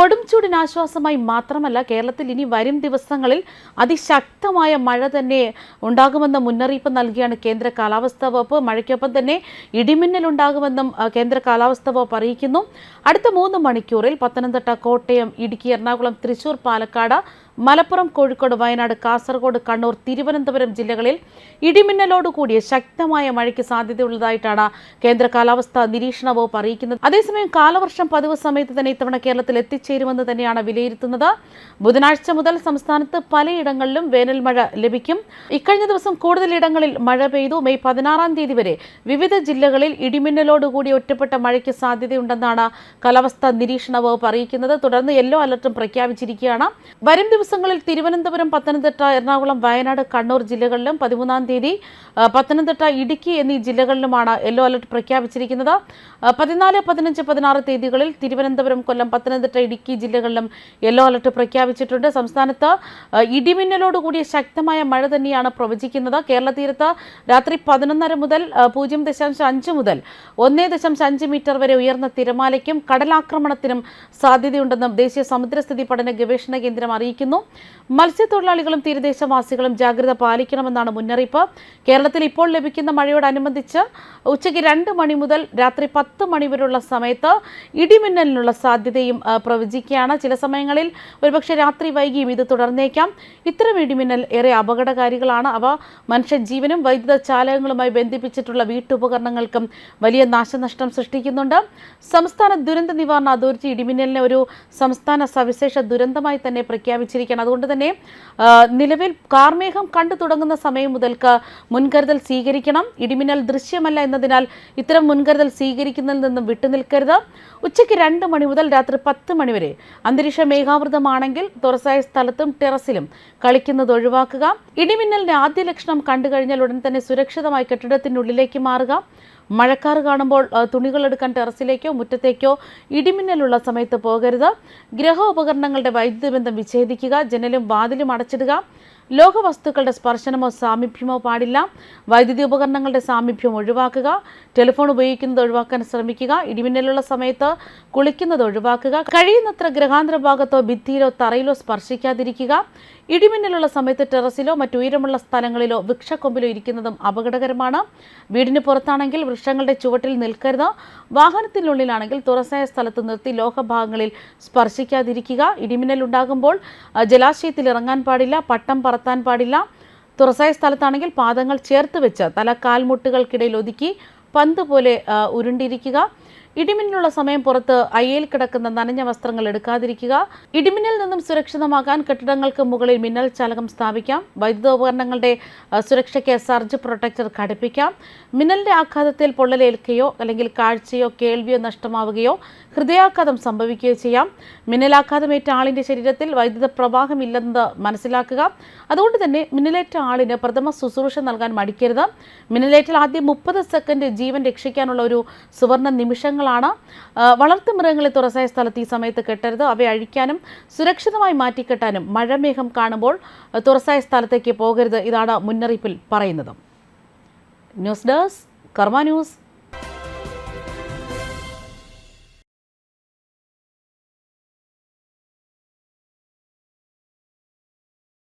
കൊടും ചൂടിന് ആശ്വാസമായി മാത്രമല്ല കേരളത്തിൽ ഇനി വരും ദിവസങ്ങളിൽ അതിശക്തമായ മഴ തന്നെ ഉണ്ടാകുമെന്ന മുന്നറിയിപ്പ് നൽകിയാണ് കേന്ദ്ര കാലാവസ്ഥാ വകുപ്പ്. മഴയ്ക്കൊപ്പം തന്നെ ആ, കേന്ദ്ര കാലാവസ്ഥാ വകുപ്പ് അറിയിക്കുന്നു. അടുത്ത മൂന്ന് മണിക്കൂറിൽ പത്തനംതിട്ട കോട്ടയം ഇടുക്കി എറണാകുളം തൃശൂർ പാലക്കാട് മലപ്പുറം കോഴിക്കോട് വയനാട് കാസർഗോഡ് കണ്ണൂർ തിരുവനന്തപുരം ജില്ലകളിൽ ഇടിമിന്നലോടുകൂടിയ ശക്തമായ മഴയ്ക്ക് സാധ്യതയുള്ളതായിട്ടാണ് കേന്ദ്ര കാലാവസ്ഥാ നിരീക്ഷണ വകുപ്പ് അറിയിക്കുന്നത്. അതേസമയം കാലവർഷം പതിവ് സമയത്ത് തന്നെ ഇത്തവണ കേരളത്തിൽ എത്തിച്ചേരുമെന്ന് തന്നെയാണ് വിലയിരുത്തുന്നത്. ബുധനാഴ്ച മുതൽ സംസ്ഥാനത്ത് പലയിടങ്ങളിലും വേനൽ മഴ ലഭിക്കും. ഇക്കഴിഞ്ഞ ദിവസം കൂടുതലിടങ്ങളിൽ മഴ പെയ്തു. മെയ് പതിനാറാം തീയതി വരെ വിവിധ ജില്ലകളിൽ ഇടിമിന്നലോടുകൂടി ഒറ്റപ്പെട്ട മഴയ്ക്ക് സാധ്യതയുണ്ടെന്നാണ് കാലാവസ്ഥാ നിരീക്ഷണ വകുപ്പ് അറിയിക്കുന്നത്. തുടർന്ന് യെല്ലോ അലർട്ടും പ്രഖ്യാപിച്ചിരിക്കുകയാണ്. വരും ദിവസങ്ങളിൽ തിരുവനന്തപുരം പത്തനംതിട്ട എറണാകുളം വയനാട് കണ്ണൂർ ജില്ലകളിലും പതിമൂന്നാം തീയതി പത്തനംതിട്ട ഇടുക്കി എന്നീ ജില്ലകളിലുമാണ് യെല്ലോ അലർട്ട് പ്രഖ്യാപിച്ചിരിക്കുന്നത്. പതിനാല് പതിനഞ്ച് പതിനാറ് തീയതികളിൽ തിരുവനന്തപുരം കൊല്ലം പത്തനംതിട്ട ഇടുക്കി ജില്ലകളിലും യെല്ലോ അലർട്ട് പ്രഖ്യാപിച്ചിട്ടുണ്ട്. സംസ്ഥാനത്ത് ഇടിമിന്നലോടുകൂടിയ ശക്തമായ മഴ തന്നെയാണ് പ്രവചിക്കുന്നത്. കേരള തീരത്ത് രാത്രി പതിനൊന്നര മുതൽ പൂജ്യം ദശാംശം അഞ്ച് മുതൽ ഒന്നേ ദശാംശം അഞ്ച് മീറ്റർ വരെ ഉയർന്ന തിരമാലയ്ക്കും കടലാക്രമണത്തിനും സാധ്യതയുണ്ടെന്നും ദേശീയ സമുദ്രസ്ഥിതി പഠന ഗവേഷണ കേന്ദ്രം അറിയിക്കുന്നു. മത്സ്യത്തൊഴിലാളികളും തീരദേശവാസികളും ജാഗ്രത പാലിക്കണമെന്നാണ് മുന്നറിയിപ്പ്. കേരളത്തിൽ ഇപ്പോൾ ലഭിക്കുന്ന മഴയോടനുബന്ധിച്ച് ഉച്ചയ്ക്ക് രണ്ട് മണി മുതൽ രാത്രി പത്ത് മണി വരെയുള്ള സമയത്ത് ഇടിമിന്നലിനുള്ള സാധ്യതയും പ്രവചിക്കുകയാണ്. ചില സമയങ്ങളിൽ ഒരുപക്ഷെ രാത്രി വൈകിയും ഇത് തുടർന്നേക്കാം. ഇത്തരം ഇടിമിന്നൽ ഏറെ അപകടകാരികളാണ്. അവ മനുഷ്യജീവനും വൈദ്യുത ചാലകങ്ങളുമായി ബന്ധിപ്പിച്ചിട്ടുള്ള വീട്ടുപകരണങ്ങൾക്കും വലിയ നാശനഷ്ടം സൃഷ്ടിക്കുന്നുണ്ട്. സംസ്ഥാന ദുരന്ത നിവാരണ അതോറിറ്റി ഇടിമിന്നലിനെ ഒരു സംസ്ഥാന സവിശേഷ ദുരന്തമായി തന്നെ പ്രഖ്യാപിച്ചിരിക്കുകയാണ് അതുകൊണ്ട് തന്നെ നിലവിൽ കാർമേഘം കണ്ടു തുടങ്ങുന്ന സമയം മുതൽക്ക് മുൻകരുതൽ സ്വീകരിക്കണം. ഇടിമിന്നൽ ദൃശ്യമല്ല എന്നതിനാൽ ഇത്തരം മുൻകരുതൽ സ്വീകരിക്കുന്നതിൽ നിന്നും വിട്ടുനിൽക്കരുത്. ഉച്ചയ്ക്ക് രണ്ട് മണി മുതൽ രാത്രി പത്ത് മണിവരെ അന്തരീക്ഷ മേഘാവൃതമാണെങ്കിൽ തുറസായ സ്ഥലത്തും ടെറസിലും കളിക്കുന്നത് ഒഴിവാക്കുക. ഇടിമിന്നലിന്റെ ആദ്യ ലക്ഷണം കണ്ടുകഴിഞ്ഞാൽ ഉടൻ തന്നെ സുരക്ഷിതമായി കെട്ടിടത്തിനുള്ളിലേക്ക് മാറുക. മഴക്കാർ കാണുമ്പോൾ തുണികൾ എടുക്കാൻ ടെറസിലേക്കോ മുറ്റത്തേക്കോ ഇടിമിന്നലുള്ള സമയത്ത് പോകരുത്. ഗ്രഹോപകരണങ്ങളുടെ വൈദ്യുതി ബന്ധം വിച്ഛേദിക്കുക ജനലും വാതിലും അടച്ചിടുക. ലോഹവസ്തുക്കളുടെ സ്പർശനമോ സാമീപ്യമോ പാടില്ല. വൈദ്യുതി ഉപകരണങ്ങളുടെ സാമീപ്യം ഒഴിവാക്കുക. ടെലിഫോൺ ഉപയോഗിക്കുന്നത് ഒഴിവാക്കാൻ ശ്രമിക്കുക. ഇടിമിന്നലുള്ള സമയത്ത് കുളിക്കുന്നത് ഒഴിവാക്കുക. കഴിയുന്നത്ര ഗ്രഹാന്തര ഭാഗത്തോ ഭിത്തിയിലോ തറയിലോ സ്പർശിക്കാതിരിക്കുക. ഇടിമിന്നലുള്ള സമയത്ത് ടെറസിലോ മറ്റുയരമുള്ള സ്ഥലങ്ങളിലോ വൃക്ഷക്കൊമ്പിലോ ഇരിക്കുന്നതും അപകടകരമാണ്. വീടിന് പുറത്താണെങ്കിൽ വൃക്ഷങ്ങളുടെ ചുവട്ടിൽ നിൽക്കരുത്. വാഹനത്തിനുള്ളിലാണെങ്കിൽ തുറസായ സ്ഥലത്ത് നിർത്തി ലോഹഭാഗങ്ങളിൽ സ്പർശിക്കാതിരിക്കുക. ഇടിമിന്നൽ ഉണ്ടാകുമ്പോൾ ജലാശയത്തിൽ ഇറങ്ങാൻ പാടില്ല. പട്ടം പറത്താൻ പാടില്ല. തുറസായ സ്ഥലത്താണെങ്കിൽ പാദങ്ങൾ ചേർത്ത് വെച്ച് തല കാൽമുട്ടുകൾക്കിടയിൽ ഒതുക്കി പന്ത് പോലെ ഉരുണ്ടിരിക്കുക. ഇടിമിന്നലുള്ള സമയം പുറത്ത് അയ്യയിൽ കിടക്കുന്ന നനഞ്ഞ വസ്ത്രങ്ങൾ എടുക്കാതിരിക്കുക. ഇടിമിന്നൽ നിന്നും സുരക്ഷിതമാകാൻ കെട്ടിടങ്ങൾക്ക് മുകളിൽ മിന്നൽ ചാലകം സ്ഥാപിക്കാം. വൈദ്യുതോപകരണങ്ങളുടെ സുരക്ഷയ്ക്ക് സർജ് പ്രൊട്ടക്ടർ ഘടിപ്പിക്കാം. മിന്നലിന്റെ ആഘാതത്തിൽ പൊള്ളലേൽക്കുകയോ അല്ലെങ്കിൽ കാഴ്ചയോ കേൾവിയോ നഷ്ടമാവുകയോ ഹൃദയാഘാതം സംഭവിക്കുകയോ ചെയ്യാം. മിന്നലാഘാതമേറ്റ ആളിന്റെ ശരീരത്തിൽ വൈദ്യുത പ്രവാഹമില്ലെന്ന് മനസ്സിലാക്കുക. അതുകൊണ്ട് തന്നെ മിന്നലേറ്റ ആളിന് പ്രഥമ ശുശ്രൂഷ നൽകാൻ മടിക്കരുത്. മിന്നലേറ്റിൽ ആദ്യം മുപ്പത് സെക്കൻഡ് ജീവൻ രക്ഷിക്കാനുള്ള ഒരു സുവർണ നിമിഷങ്ങളാണ് വളർത്തു മൃഗങ്ങളെ തുറസായ സ്ഥലത്ത് ഈ സമയത്ത് കെട്ടരുത്. അവയെ അഴിക്കാനും സുരക്ഷിതമായി മാറ്റിക്കെട്ടാനും മഴമേഘം കാണുമ്പോൾ തുറസായ സ്ഥലത്തേക്ക് പോകരുത്. ഇതാണ് മുന്നറിയിപ്പിൽ പറയുന്നത്. News desk Karma news.